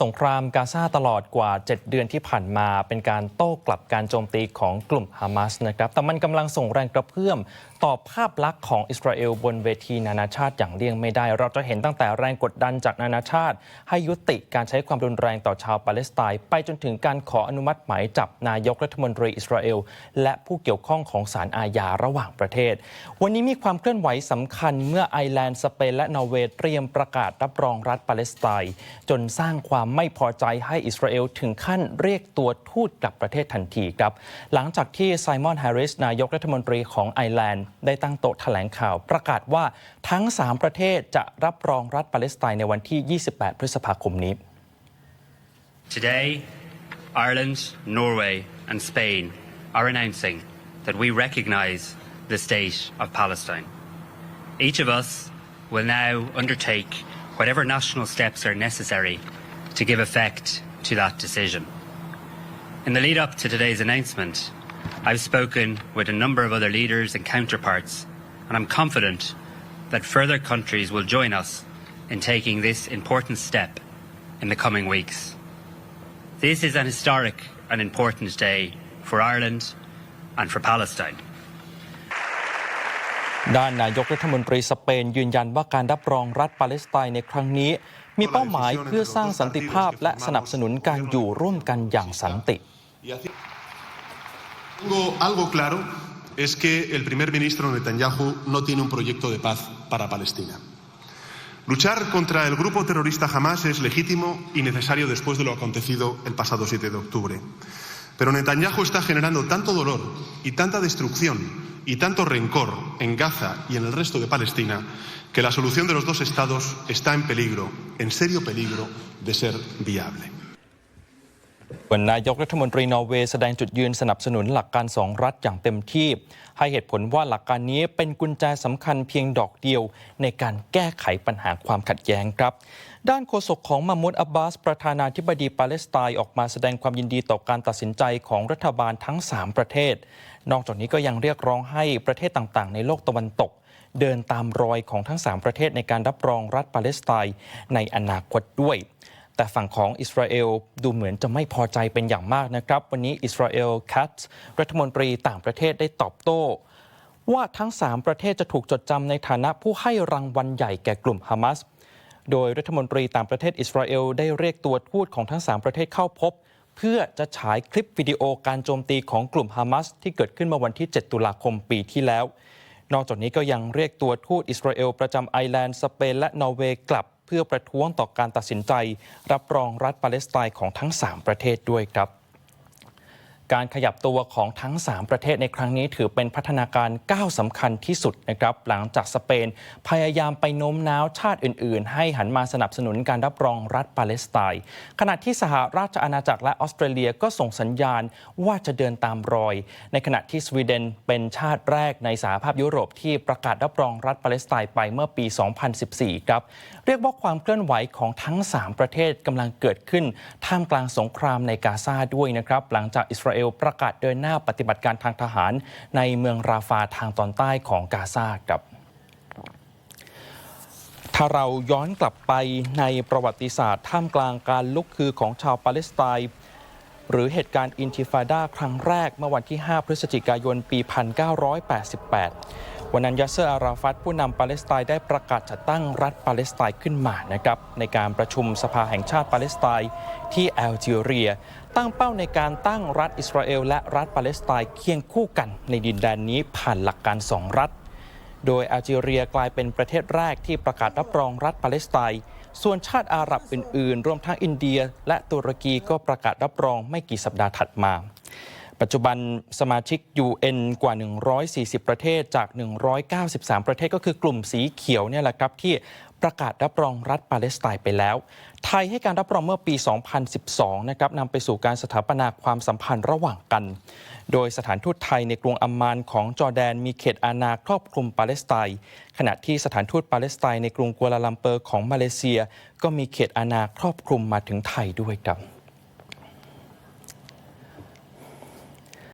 สงครามกาซาตลอดกว่า 7 เดือนที่ผ่านมา เป็นการโต้กลับการโจมตีของกลุ่มฮามาสนะครับแต่มันกำลังส่งแรงกระเพื่อมต่อภาพลักษณ์ของอิสราเอลบนเวทีนานาชาติอย่างเลี่ยงไม่ได้ เราจะเห็นตั้งแต่แรงกดดันจากนานาชาติ ให้ยุติการใช้ความรุนแรงต่อชาวปาเลสไตน์ไปจนถึงการขออนุมัติหมายจับนายกรัฐมนตรีอิสราเอล และผู้เกี่ยวข้องของศาลอาญาระหว่างประเทศ วันนี้มีความเคลื่อนไหวสำคัญเมื่อไอร์แลนด์สเปนและนอร์เวย์เตรียมประกาศรับรองรัฐปาเลสไตน์จนสร้างความไม่พอใจให้อิสราเอลถึงขั้นเรียกตัวทูตกลับประเทศทันทีครับ หลังจากที่ไซมอนแฮร์ริสนายกรัฐมนตรีของไอร์แลนด์ ได้ตั้งโต๊ะแถลงข่าว ประกาศว่าทั้ง 3 ประเทศจะรับรองรัฐปาเลสไตน์ในวันที่ 28 พฤษภาคมนี้ Today, Ireland, Norway, and Spain are announcing that we recognise the state of Palestine. Each of us will now undertake whatever national steps are necessary to give effect to that decision. In the lead up to today's announcement, I've spoken with a number of other leaders and counterparts, and I'm confident that further countries will join us in taking this important step in the coming weeks. This is an historic and important day for Ireland and for Palestine. ด้านนายกรัฐมนตรีสเปนยืนยันว่าการรับรองรัฐปาเลสไตน์ในครั้งนี้ มีเป้าหมายเพื่อสร้างสันติภาพและสนับสนุนการอยู่ร่วมกันอย่างสันติ Y así- Tengo algo claro es que el primer ministro Netanyahu no tiene un proyecto de paz para Palestina. Luchar contra el grupo terrorista Hamas es legítimo y necesario después de lo acontecido el pasado 7 de octubre. Pero Netanyahu está generando tanto dolor y tanta destrucción y tanto rencor en Gaza y en el resto de Palestina que la solución de los dos estados está en peligro, en serio peligro de ser viable. วันนายกรัฐมนตรีนอร์เวย์แสดงจุดยืนสนับสนุนหลักการสองรัฐอย่างเต็มที่ ให้เหตุผลว่าหลักการนี้เป็นกุญแจสำคัญเพียงดอกเดียว ในการแก้ไขปัญหาความขัดแย้งครับ ด้านโฆษกของมามุดอับบาส ประธานาธิบดีปาเลสไตน์ออกมาแสดงความยินดีต่อการตัดสินใจของรัฐบาลทั้ง 3 ประเทศ นอกจากนี้ก็ยังเรียกร้องให้ประเทศต่างๆ ในโลกตะวันตก เดินตามรอยของทั้ง 3 ประเทศในการรับรองรัฐปาเลสไตน์ในอนาคตด้วย แต่ฝั่งของอิสราเอลดูเหมือนจะไม่พอใจเป็นอย่างมากนะครับ วันนี้อิสราเอลคัตรัฐมนตรีต่างประเทศได้ตอบโต้ว่าทั้ง 3 ประเทศจะถูกจดจำในฐานะผู้ให้รางวัลใหญ่แก่กลุ่มฮามาส โดยรัฐมนตรีต่างประเทศอิสราเอลได้เรียกตัวทูตของทั้ง 3 ประเทศเข้าพบ เพื่อจะฉายคลิปวิดีโอการโจมตีของกลุ่มฮามาสที่เกิดขึ้นเมื่อวันที่ 7 ตุลาคมปีที่แล้ว นอกจากนี้ก็ยังเรียกตัวทูตอิสราเอลประจำไอร์แลนด์ สเปน และนอร์เวย์กลับ เพื่อประท้วงต่อการตัดสินใจ รับรองรัฐปาเลสไตน์ของทั้ง 3 ประเทศด้วยครับ การขยับตัวของทั้ง 3 ประเทศในครั้งนี้ถือเป็นพัฒนาการก้าวสำคัญที่สุดนะครับหลังจากสเปน พยายามไปโน้มน้าวชาติอื่น ๆ ให้หันมาสนับสนุนการรับรองรัฐปาเลสไตน์ขณะที่สหราชอาณาจักรและออสเตรเลียก็ส่งสัญญาณว่าจะเดินตามรอย ในขณะที่สวีเดนเป็นชาติแรกในสหภาพยุโรปที่ประกาศรับรองรัฐปาเลสไตน์ไปเมื่อปี 2014 ครับ เรียกว่าความเคลื่อนไหวของทั้ง 3 ประเทศกำลังเกิดขึ้นท่ามกลางสงครามในกาซาด้วยนะครับหลังจากอิสราเอลเอลประกาศเดินหน้าปฏิบัติการทางทหาร ในเมืองราฟาทางตอนใต้ของกาซาครับถ้าเราย้อนกลับไปในประวัติศาสตร์ ท่ามกลางการลุกคือของชาวปาเลสไตน์หรือเหตุการณ์อินทิฟาดาครั้งแรกเมื่อวันที่ 5 พฤศจิกายน ปี 1988 วันนั้นยาเซอร์อาราฟัตผู้นำปาเลสไตน์ได้ประกาศจัดตั้งรัฐปาเลสไตน์ขึ้นมานะครับในการประชุมสภาแห่งชาติปาเลสไตน์ที่แอลจีเรีย ตั้งเป้าในการตั้งรัฐอิสราเอลและรัฐปาเลสไตน์เคียงคู่กันในดินแดนนี้ผ่านหลักการสองรัฐ โดยแอลจีเรียกลายเป็นประเทศแรกที่ประกาศรับรองรัฐปาเลสไตน์ส่วนชาติอาหรับอื่นๆ รวมทั้งอินเดีย และตุรกีก็ประกาศรับรองไม่กี่สัปดาห์ถัดมา ปัจจุบันสมาชิก UN กว่า 140 ประเทศจาก 193 ประเทศก็คือกลุ่มสีเขียวเนี่ยแหละครับที่ ประกาศรับรองรัฐปาเลสไตน์ไปแล้ว ไทยให้การรับรองเมื่อปี 2012 นะครับนำไปสู่การสถาปนาความสัมพันธ์ระหว่างกัน โดยสถานทูตไทยในกรุงอัมมานของจอร์แดน มีเขตอาณาครอบคลุมปาเลสไตน์ ขณะที่สถานทูตปาเลสไตน์ในกรุงกัวลาลัมเปอร์ของมาเลเซีย ก็มีเขตอาณาครอบคลุมมาถึงไทยด้วยครับ